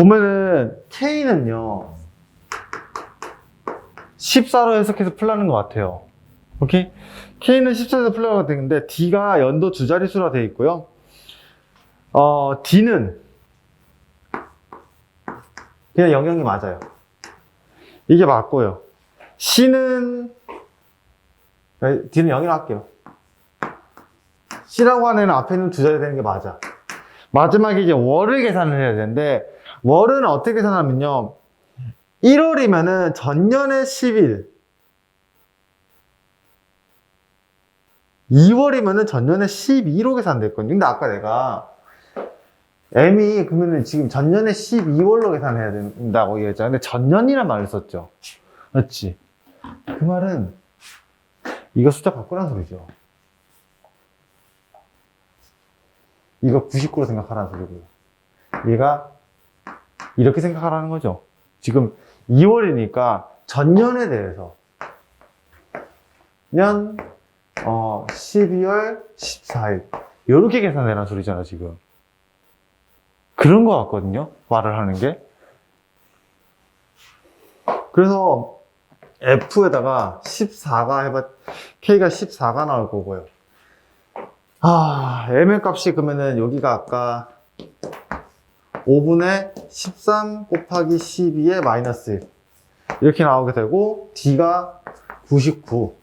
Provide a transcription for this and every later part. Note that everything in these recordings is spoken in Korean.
보면은 K는요. 14로 해석해서 풀라는 것 같아요. 오케이? K는 14에서 풀라가 되는데 D가 연도 두 자릿수라 되어 있고요. 어, D는 그냥 영역이 맞아요. 이게 맞고요. C는 네, D는 0이라 할게요. C라고 하는 애는 앞에 있는 두 자리 되는 게 맞아. 마지막에 이제 월을 계산을 해야 되는데 월은 어떻게 계산하면요? 1월이면은 전년의 10일. 2월이면은 전년의 12로 계산됐거든요. 근데 아까 내가 M이 그러면은 지금 전년의 12월로 계산해야 된다고 얘기했잖아 근데 전년이란 말을 썼죠. 맞지? 그 말은 이거 숫자 바꾸라는 소리죠. 이거 99로 생각하라는 소리고요. 얘가 이렇게 생각하라는 거죠. 지금 2월이니까 전년에 대해서 년 어, 12월 14일 이렇게 계산해라는 소리잖아 지금. 그런 거 같거든요. 말을 하는 게. 그래서 F에다가 14가 해봐 K가 14가 나올 거고요. 아, M의 값이 그러면은 여기가 아까 5분의 13 곱하기 12의 마이너스 1 이렇게 나오게 되고 D가 99.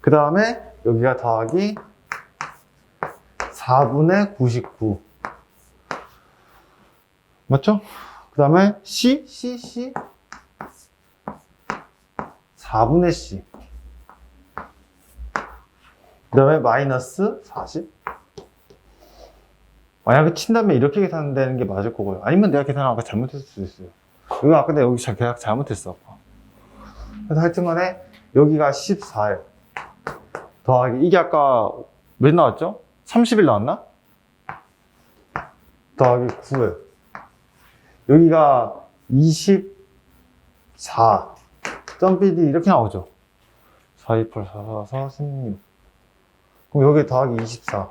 그 다음에 여기가 더하기 4분의 99. 맞죠? 그 다음에 C, C, C. 4분의 C. 그 다음에 마이너스 40. 만약에 친다면 이렇게 계산되는 게 맞을 거고요. 아니면 내가 계산하고 잘못했을 수도 있어요. 이거 아까 내가 여기 잘- 계산 잘못했어. 그래서 하여튼 간에 여기가 14일. 더하기, 이게 아까 몇 나왔죠? 30일 나왔나? 더하기 9일. 여기가 24. 점PD 이렇게 나오죠? 4, 2, 8, 4, 4, 4, 16. 그럼 여기 더하기 24.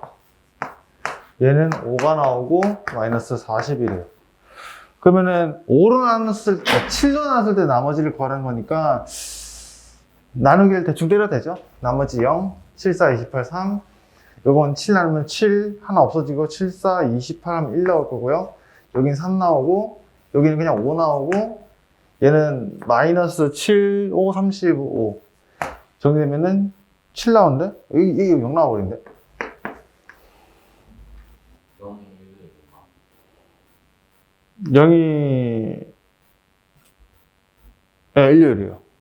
얘는 5가 나오고 마이너스 41이에요. 그러면은 5로 나눴을 때, 7로 나눴을 때 나머지를 구하는 거니까 나누기를 대충 때려도 되죠? 나머지 0, 7, 4, 28, 3. 요건 7 나누면 7 하나 없어지고 7, 4, 28 하면 1 나올 거고요. 여긴 3 나오고 여기는 그냥 5 나오고 얘는 마이너스 7, 5, 35 정리되면은 7 나오는데? 여기, 이게 0 나와버린데? 0이 1, 0이 네, 일요일이에요.